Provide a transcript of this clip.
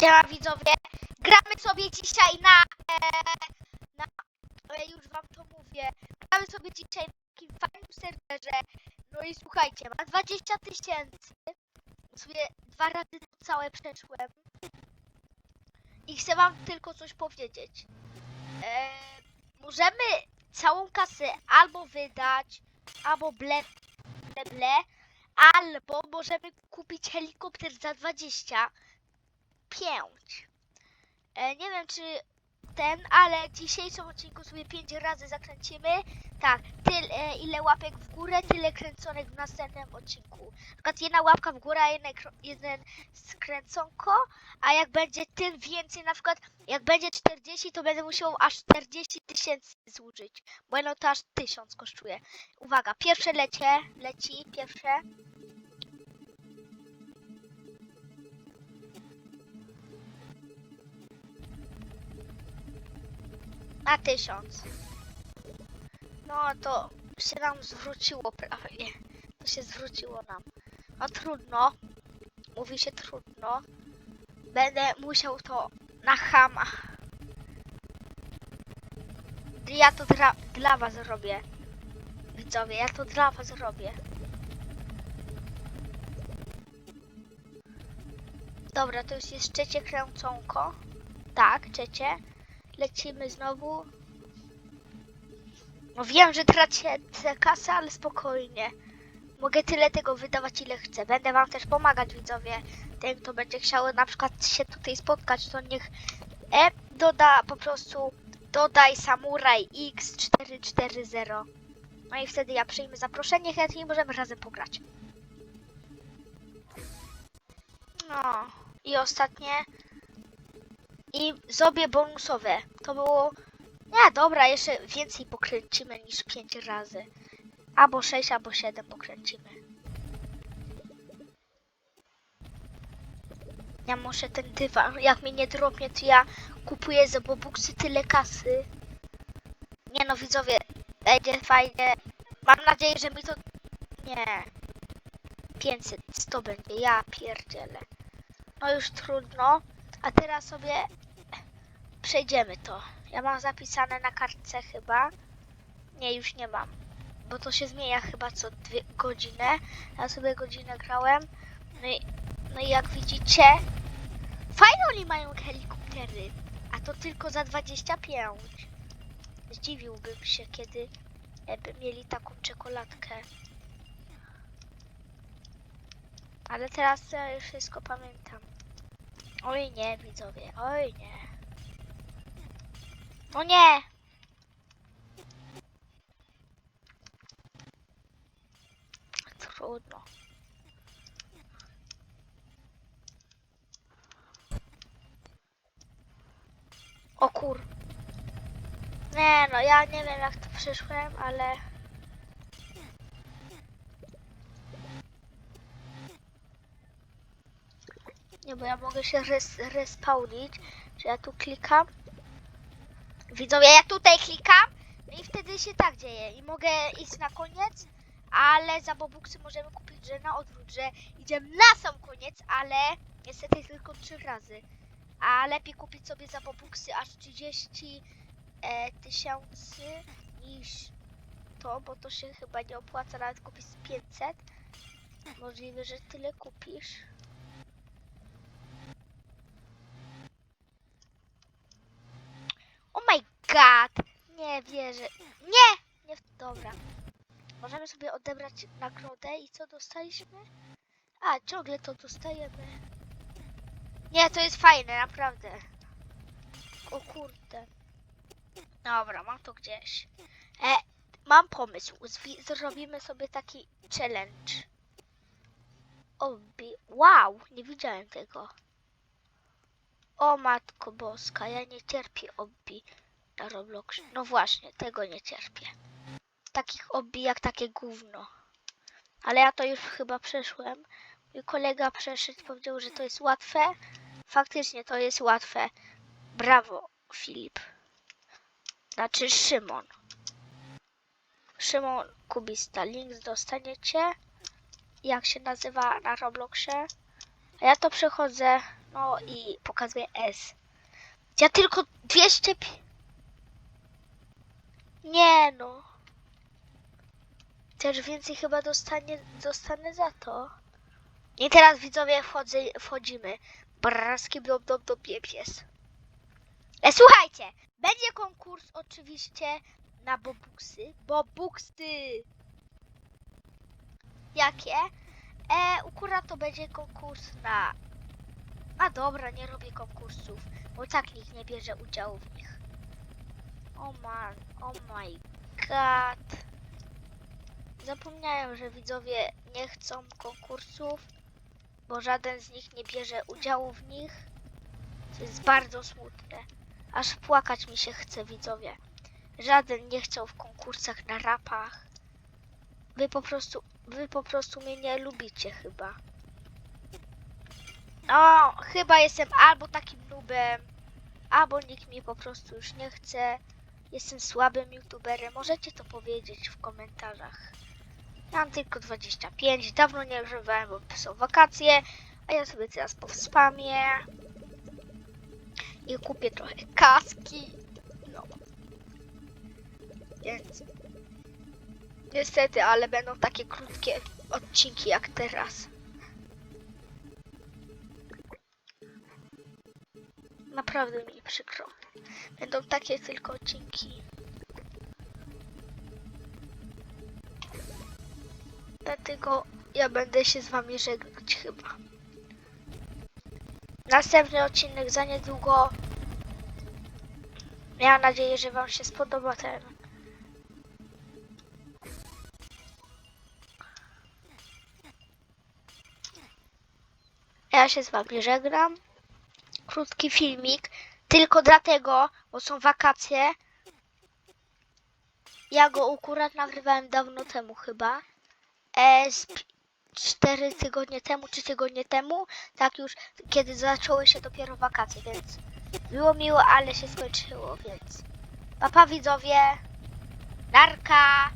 Siema widzowie, gramy sobie dzisiaj na, e, na e, już wam to mówię, gramy sobie dzisiaj na takim fajnym serwerze, no i słuchajcie, mam 20 tysięcy, sobie dwa razy to całe przeszłem. I chcę wam tylko coś powiedzieć. E, możemy całą kasę albo wydać, albo ble, ble, ble, albo możemy kupić helikopter za 20 pięć. E, nie wiem czy ten, ale w dzisiejszym odcinku sobie pięć razy zakręcimy. Tak, tyle, ile łapek w górę, tyle kręconek w następnym odcinku. Na przykład jedna łapka w górę, jeden, jeden skręconko, a jak będzie tym więcej, na przykład jak będzie 40, to będę musiał aż 40 tysięcy zużyć, bo no to aż 1000 kosztuje. Uwaga, pierwsze lecie, leci, pierwsze. Na tysiąc. No to się nam zwróciło prawie. To się zwróciło nam. No trudno. Mówi się trudno. Będę musiał to na chama. Ja to dla was robię. Widzowie, ja to dla was robię. Dobra, to już jest trzecie kręconko. Tak, trzecie. Lecimy znowu. No wiem, że tracę tę kasę, ale spokojnie. Mogę tyle tego wydawać, ile chcę. Będę wam też pomagać, widzowie. Ten, kto będzie chciał na przykład się tutaj spotkać, to niech e, doda po prostu dodaj Samuraj X440. No i wtedy ja przyjmę zaproszenie, chętnie możemy razem pograć. No i ostatnie i zrobię bonusowe. To było. Nie, dobra, jeszcze więcej pokręcimy niż 5 razy. Albo 6, albo 7 pokręcimy. Ja muszę ten dywan. Jak mnie nie dropnie, to ja kupuję za bobuksy tyle kasy. Nie no, widzowie, będzie fajnie. Mam nadzieję, że mi to. Nie. 500, 100 będzie. Ja pierdzielę. No już trudno. A teraz sobie przejdziemy to. Ja mam zapisane na kartce chyba. Nie, już nie mam. Bo to się zmienia chyba co dwie godziny. Ja sobie godzinę grałem. No i, no i jak widzicie, fajne oni mają helikoptery. A to tylko za 25. Zdziwiłbym się, kiedy by mieli taką czekoladkę. Ale teraz ja już wszystko pamiętam. Oj nie, widzowie, oj nie. No nie! Trudno. O kur... Nie no, ja nie wiem jak to przyszłem, ale... Nie, bo ja mogę się res respawnić, że ja tu klikam. Widzowie, ja tutaj klikam i wtedy się tak dzieje i mogę iść na koniec, ale za bobuksy możemy kupić, że na odwrót, że idziemy na sam koniec, ale niestety tylko trzy razy. A lepiej kupić sobie za bobuksy aż 30 e, tysięcy niż to, bo to się chyba nie opłaca nawet kupić z 500. Możliwe, że tyle kupisz. Oh my god! Nie wierzę. Nie! Nie, dobra. Możemy sobie odebrać nagrodę i co dostaliśmy? A, ciągle to dostajemy. Nie, to jest fajne, naprawdę. O kurde. Dobra, mam to gdzieś. E, mam pomysł. Zwi- zrobimy sobie taki challenge. Obi. Wow, nie widziałem tego. O matko boska, ja nie cierpię obi na Robloxie. No właśnie, tego nie cierpię. Takich obi jak takie gówno. Ale ja to już chyba przeszłem. Mój kolega przeszedł, powiedział, że to jest łatwe. Faktycznie to jest łatwe. Brawo, Filip. Znaczy Szymon. Szymon Kubista. Link dostaniecie. Jak się nazywa na Robloxie. A ja to przechodzę No i pokazuję S. Ja tylko 200... Nie no. Też więcej chyba dostanie, dostanę za to. I teraz widzowie wchodzę, wchodzimy. Braski blop blop blop pies. E, słuchajcie, będzie konkurs oczywiście na bobuksy. Bobuksy! Jakie? E, akurat to będzie konkurs na... A dobra, nie robię konkursów, bo tak nikt nie bierze udziału w nich. O man, oh my god. Zapomniałem, że widzowie nie chcą konkursów, bo żaden z nich nie bierze udziału w nich. To jest bardzo smutne. Aż płakać mi się chce, widzowie. Żaden nie chciał w konkursach na rapach. Wy po prostu, wy po prostu mnie nie lubicie chyba. No, chyba jestem albo takim nubem, albo nikt mnie po prostu już nie chce. Jestem słabym youtuberem. Możecie to powiedzieć w komentarzach. Mam tylko 25. Dawno nie używałem, bo są wakacje. A ja sobie teraz powspamię. I kupię trochę kaski. No. Więc. Niestety, ale będą takie krótkie odcinki jak teraz. Naprawdę mi przykro. Będą takie tylko odcinki. Dlatego ja będę się z wami żegnać chyba. Następny odcinek za niedługo. Miałam nadzieję, że wam się spodoba ten. Ja się z wami żegnam. Krótki filmik. Tylko dlatego, bo są wakacje. Ja go akurat nagrywałem dawno temu chyba. E, z pi- cztery tygodnie temu, czy tygodnie temu. Tak już, kiedy zaczęły się dopiero wakacje, więc było miło, ale się skończyło, więc papa widzowie. Narka.